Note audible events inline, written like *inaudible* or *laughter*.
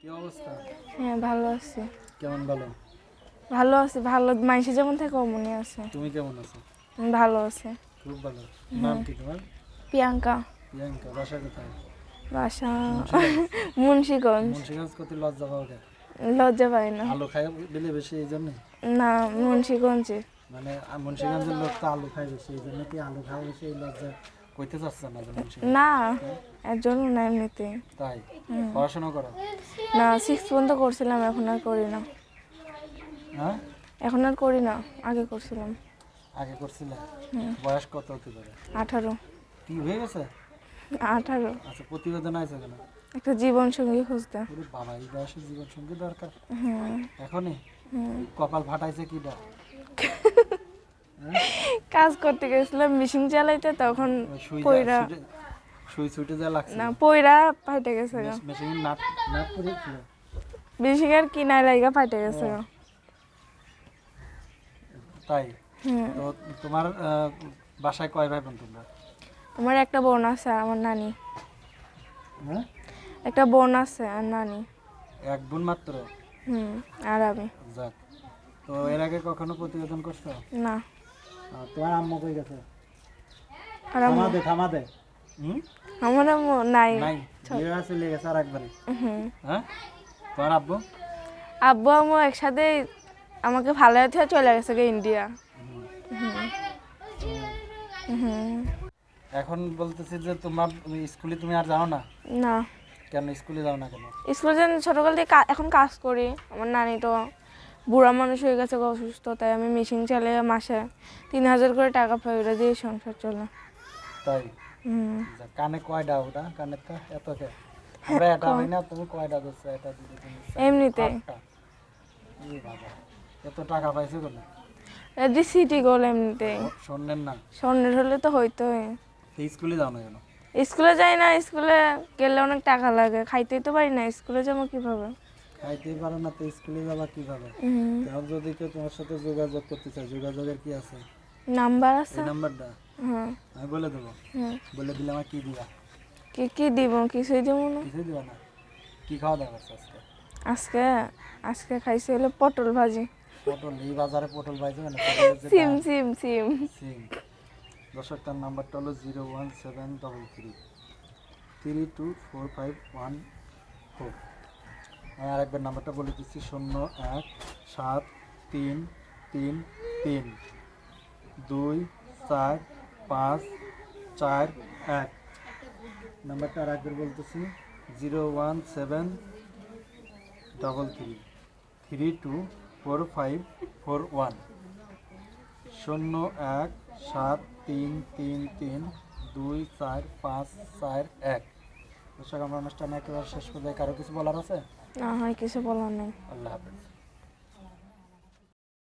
কি অবস্থা? হ্যাঁ ভালো আছি। কেমন ভালো? ভালো আছি ভালো। মাইসে যেমন থাকে মনে আছে। তুমি কেমন আছো? ভালো আছে। খুব ভালো। নাম কি তোমার? প্রিয়াঙ্কা। প্রিয়াঙ্কা বাসা কোথায়? বাসা মুন্সিগঞ্জ। *laughs* মুন্সিগঞ্জ। কত লজ্জা পাও কে লজ্জা পাই না। আলু খাই দিলে বেশি এই জন্য? না মুন্সিগঞ্জে। মানে মুন্সিগঞ্জের লোক তো আলু খায় বেশি এই জন্য কি আলু খাওয়া বেশি লজ্জা কইতে চাচ্ছে না না এর জন্য না এমনিতে। তাই? পড়াশোনা করো? না সিক্স পর্যন্ত করছিলাম এখন আর করি না। হ্যাঁ? এখন আর করি না আগে করছিলাম। আগে করছিলে? বয়স কত হতে পারে? আঠারো। কি হয়ে গেছে? আঠারো। আচ্ছা প্রতিবেদন আছে কেন? একটা জীবন সঙ্গী খুঁজতে বাবা এই বয়সে জীবন সঙ্গী দরকার এখনই? কপাল ফাটাইছে কিটা *laughs* কাজ করতে গেছিলাম মেশিন চালাইতে তখন পয়রা সুই ছুটে যা লাগছে। না পয়রা ফাইটে গেছে। মেশিন নাট নাট আর কিনায় লাগা ফাইটে গেছে তাই? তো তোমার বাসায় কয় ভাই বোন তোমরা? আমার একটা বোন আছে আমার নানি। হ্যাঁ? একটা বোন আছে আর নানি। এক বোন মাত্র? হুম আর আমি। যাক। তো এর আগে কখনো প্রতিবেদন করছ? না। তোমার আম্মু কই গেছে? আর আম্মু- থামা দে হুম? আমার আম্মু নাই। নাই। বিয়ে আছে লেগে গেছে একবারে হুম। হ্যাঁ? তোমার আব্বু? আব্বু আম্মু একসাথে আমাকে ভালো হতে চলে গেছে গে ইন্ডিয়া হুম। এখন বলতেছি যে তোমার স্কুলে তুমি আর যাও না? না। কেন স্কুলে যাও না কেন? স্কুলে যেন ছোটোকাল থেকে এখন কাজ করি আমার নানি তো বুড়া মানুষ হয়ে গেছে অসুস্থ তাই আমি মেশিন চালিয়ে মাসে তিন হাজার করে টাকা পাই ওটা দিয়ে সংসার চলে তাই? কানে কয়টা ওটা? কানে তো এত কে আমরা এটা হই না তুমি কয়টা দিচ্ছ এটা দুটো এমনিতে। আটটা। এ বাবা এত টাকা পাইছো কেন? এদি সিটি গোল এমনিতে। না। হলে তো হইতোই। স্কুলে যাও না কেন? স্কুলে যাই না স্কুলে গেলে অনেক টাকা লাগে। খাইতেই তো পারি না স্কুলে যাব কীভাবে? খাইতেই পারো না তো স্কুলে যাবা কীভাবে? এখন যদি কেউ তোমার সাথে যোগাযোগ করতে চায় যোগাযোগের কি আছে? নাম্বার আছে? নাম্বারটা? হ্যাঁ আমি বলে দেবো। বলে দিলে আমার কি দিবা? কি কি দিব? কিছুই দিব না। কিছুই দিবা না? কি খাওয়া দাওয়া করছ আজকে? আজকে আজকে খাইছি হলো পটল ভাজি। পটল এই বাজারে পটল ভাজি যে *laughs* সিম সিম সিম। সিম। দর্শক তার নাম্বারটা হলো zero one seven double three three two four five one four. আমি আরেকবার নাম্বারটা বলে দিচ্ছি, শূন্য এক সাত তিন তিন তিন। দুই, চার, পাঁচ, চার, এক। নাম্বারটা আর একবার বলতেছি, zero one seven double three three two four five four one. শূন্য এক সাত তিন তিন তিন, দুই, চার, পাঁচ, চার, এক। দর্শক আমরা অনুষ্ঠানে একেবারে শেষ পর্যায়ে কারও কিছু বলার আছে? না হয় কিছু বলার নেই। আল্লাহ হাফেজ।